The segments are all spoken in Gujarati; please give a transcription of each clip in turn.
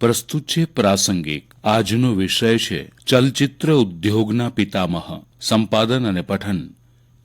પ્રસ્તુત છે પ્રાસંગિક. આજનો વિષય છે ચલચિત્ર ઉદ્યોગના પિતામહ, સંપાદન અને પઠન.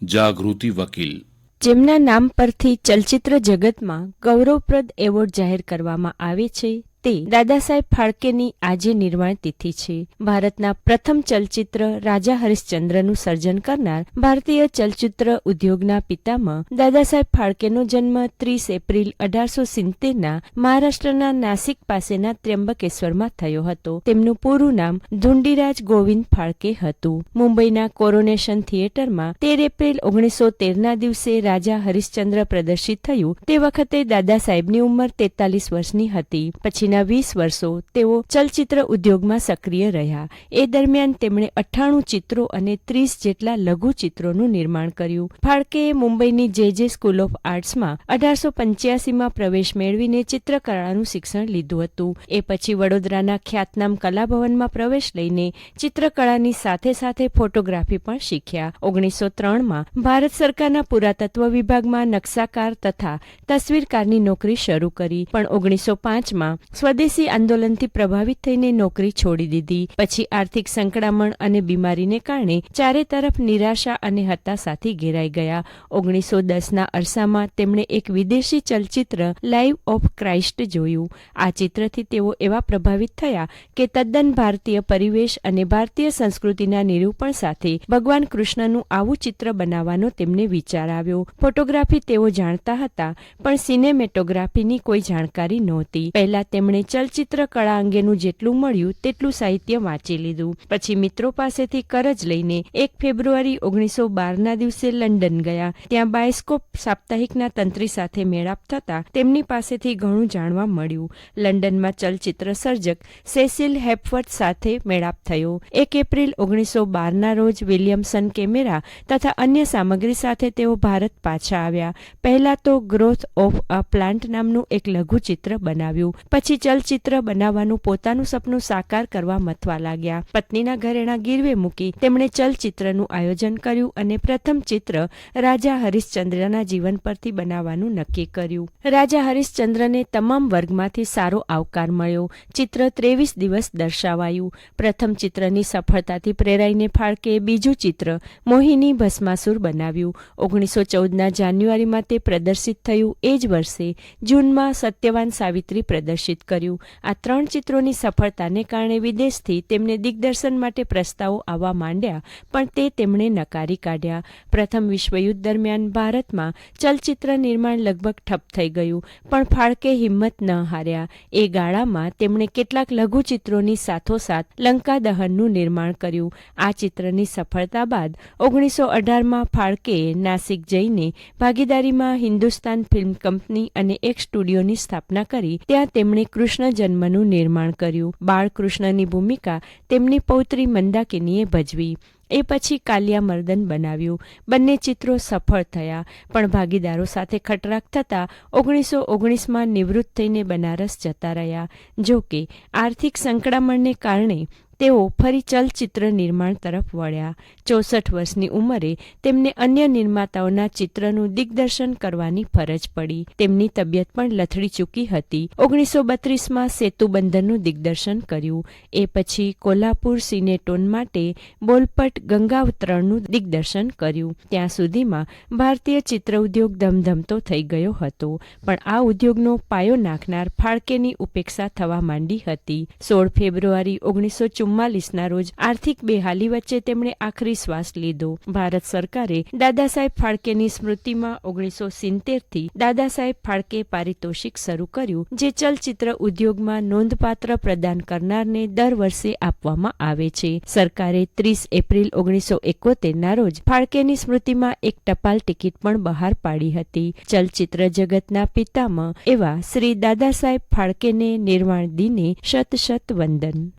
જાગૃતિ વકીલ. જેમના નામ પરથી ચલચિત્ર જગતમાં ગૌરવપ્રદ એવોર્ડ જાહેર કરવામાં આવે છે તે દાદાસાહેબ ફાળકેની આજે નિર્માણ તિથિ છે. ભારતના પ્રથમ ચલચિત્ર રાજા હરિશ્ચંદ્રનું સર્જન કરનાર ભારતીય ચલચિત્ર ઉદ્યોગના પિતામાં દાદાસાહેબ ફાળકેનો જન્મ ત્રીસ એપ્રિલ અઢારસો સિત્તેરના મહારાષ્ટ્રના નાસિક પાસેના ત્ર્યંબકેશ્વરમાં થયો હતો. તેમનું પૂરું નામ ધુંડીરાજ ગોવિંદ ફાળકે હતું. મુંબઈના કોરોનેશન થિયેટરમાં તેર એપ્રિલ ઓગણીસો તેરના દિવસે રાજા હરિશ્ચંદ્ર પ્રદર્શિત થયું. તે વખતે દાદા સાહેબની ઉંમર તેતાલીસ વર્ષની હતી. પછીના વીસ વર્ષો તેઓ ચલચિત્ર ઉદ્યોગમાં સક્રિય રહ્યા. એ દરમિયાન તેમણે અઠ્ઠાણું ચિત્રો અને ત્રીસ જેટલા લઘુ ચિત્રોનું નિર્માણ કર્યું. ફાળકેએ મુંબઈની જે જે સ્કૂલ ઓફ આર્ટ્સમાં અઢારસો પંચ્યાસીમાં પ્રવેશ મેળવીને ચિત્રકળાનું શિક્ષણ લીધું હતું. એ પછી વડોદરાના ખ્યાતનામ કલાભવનમાં પ્રવેશ લઈને ચિત્રકળાની સાથે સાથે ફોટોગ્રાફી પણ શીખ્યા. ઓગણીસો ત્રણમાં ભારત સરકારના પુરાતત્વ વિભાગમાં નકશાકાર તથા તસવીરકારની નોકરી શરૂ કરી. પણ ઓગણીસો પાંચમાં સ્વદેશી આંદોલનથી પ્રભાવિત થઈને નોકરી છોડી દીધી. પછી આર્થિક સંકળામણ અને બીમારીને કારણે ચારે તરફ નિરાશા અને હતાશાથી ઘેરાઈ ગયા. ઓગણીસો દસના અરસામાં તેમણે એક વિદેશી ચલચિત્ર લાઈવ ઓફ ક્રાઇસ્ટ જોયું. આ ચિત્રથી તેઓ એવા પ્રભાવિત થયા કે તદ્દન ભારતીય પરિવેશ અને ભારતીય સંસ્કૃતિના નિરૂપણ સાથે ભગવાન કૃષ્ણનું આવું ચિત્ર બનાવવાનો તેમને વિચાર આવ્યો. ફોટોગ્રાફી તેઓ જાણતા હતા, પણ સિનેમેટોગ્રાફીની કોઈ જાણકારી નહોતી. પહેલા તેમણે ચલચિત્ર કળા અંગેનું જેટલું મળ્યું તેટલું સાહિત્ય વાંચી લીધું. પછી મિત્રો પાસેથી કરજ લઈને એક ફેબ્રુઆરી ઓગણીસો બારના દિવસે લંડન ગયા. ત્યાં બાયસ્કોપ સાપ્તાહિકના તંત્રી સાથે મેળાપ થતા તેમની પાસેથી ઘણું જાણવા મળ્યું. લંડનમાં ચલચિત્ર સર્જક સેસિલ હેપવર્ટ સાથે મેળાપ થયો. એક એપ્રિલ ઓગણીસો બારના રોજ વિલિયમસન કેમેરા તથા અન્ય સામગ્રી સાથે તેઓ ભારત પાછા આવ્યા. પહેલા તો ગ્રોથ ઓફ અ પ્લાન્ટ નામનું એક લઘુચિત્ર બનાવ્યું. પછી ચલચિત્ર બનાવવાનું પોતાનું સપનું સાકાર કરવા મથવા લાગ્યા. પત્નીના ઘરેણા ગીરવે મૂકી તેમણે ચલચિત્રનું આયોજન કર્યું અને પ્રથમ ચિત્ર રાજા હરિશ્ચંદ્રના જીવન પરથી બનાવવાનું નક્કી કર્યું. રાજા હરિશ્ચંદ્રને તમામ વર્ગમાંથી સારો આવકાર મળ્યો. ચિત્ર ત્રેવીસ દિવસ દર્શાવાયું. પ્રથમ ચિત્રની સફળતાથી પ્રેરાઈને ફાળકે બીજું ચિત્ર મોહિની ભસ્માસુર બનાવ્યું. ઓગણીસો ચૌદના જાન્યુઆરીમાં તે પ્રદર્શિત થયું. એ જ વર્ષે જૂનમાં સત્યવાન સાવિત્રી પ્રદર્શિત કર્યું. આ ત્રણ ચિત્રોની સફળતાને કારણે વિદેશથી તેમને દિગ્દર્શન માટે પ્રસ્તાવો આવવા માંડ્યા, પણ તે તેમણે નકારી કાઢ્યા. પ્રથમ વિશ્વયુદ્ધ દરમિયાન ભારતમાં ચલચિત્ર નિર્માણ લગભગ ઠપ થઈ ગયું, પણ ફાળકે હિંમત ન હાર્યા. એ ગાળામાં તેમણે કેટલાક લઘુચિત્રોની સાથોસાથ લંકા દહનનું નિર્માણ કર્યું. આ ચિત્રની સફળતા બાદ ઓગણીસો અઢારમાં ફાળકેએ નાસિક જઈને ભાગીદારીમાં હિન્દુસ્તાન ફિલ્મ કંપની અને એક સ્ટુડિયોની સ્થાપના કરી. ત્યાં તેમણે કૃષ્ણ જન્મનું નિર્માણ કર્યું. બાળકૃષ્ણની ભૂમિકા તેમની પૌત્રી મંદાકિનીએ ભજવી. એ પછી કાલિયા મર્દન બનાવ્યું. બંને ચિત્રો સફળ થયા. પણ ભાગીદારો સાથે ખટરાક થતાં ઓગણીસો ઓગણીસમાં નિવૃત્ત થઈને બનારસ જતા રહ્યા. જો કે આર્થિક સંકળામણને કારણે તેઓ ફરી ચલચિત્ર નિર્માણ તરફ વળ્યા. ચોસઠ વર્ષની ઉંમરે તેમને અન્ય નિર્માતાઓના ચિત્રનું દિગ્દર્શન કરવાની ફરજ પડી. તેમની તબિયત પણ લથડી ચૂકી હતી. ઓગણીસો બત્રીસમાં સેતુબંધનનું દિગ્દર્શન કર્યું. એ પછી કોલ્હાપુર સિનેટોન માટે બોલપટ ગંગાવતરણનું દિગ્દર્શન કર્યું. ત્યાં સુધીમાં ભારતીય ચિત્ર ઉદ્યોગ ધમધમતો થઈ ગયો હતો, પણ આ ઉદ્યોગનો પાયો નાખનાર ફાળકેની ઉપેક્ષા થવા માંડી હતી. સોળ ફેબ્રુઆરી ઓગણીસો ચુમ્માલીસના રોજ આર્થિક બેહાલી વચ્ચે તેમણે આખરી શ્વાસ લીધો. ભારત સરકારે દાદા સાહેબ ફાળકેની સ્મૃતિમાં ઓગણીસો સિત્તેરથી દાદા સાહેબ ફાળકે પારિતોષિક શરૂ કર્યું, જે ચલચિત્ર ઉદ્યોગમાં નોંધપાત્ર પ્રદાન કરનારને દર વર્ષે આપવામાં આવે છે. સરકારે ત્રીસ એપ્રિલ ઓગણીસો એકોતેરના રોજ ફાળકેની સ્મૃતિમાં એક ટપાલ ટિકિટ પણ બહાર પાડી હતી. ચલચિત્ર જગતના પિતામાં એવા શ્રી દાદા સાહેબ ફાળકેને નિર્વાણ દિને શત શત વંદન.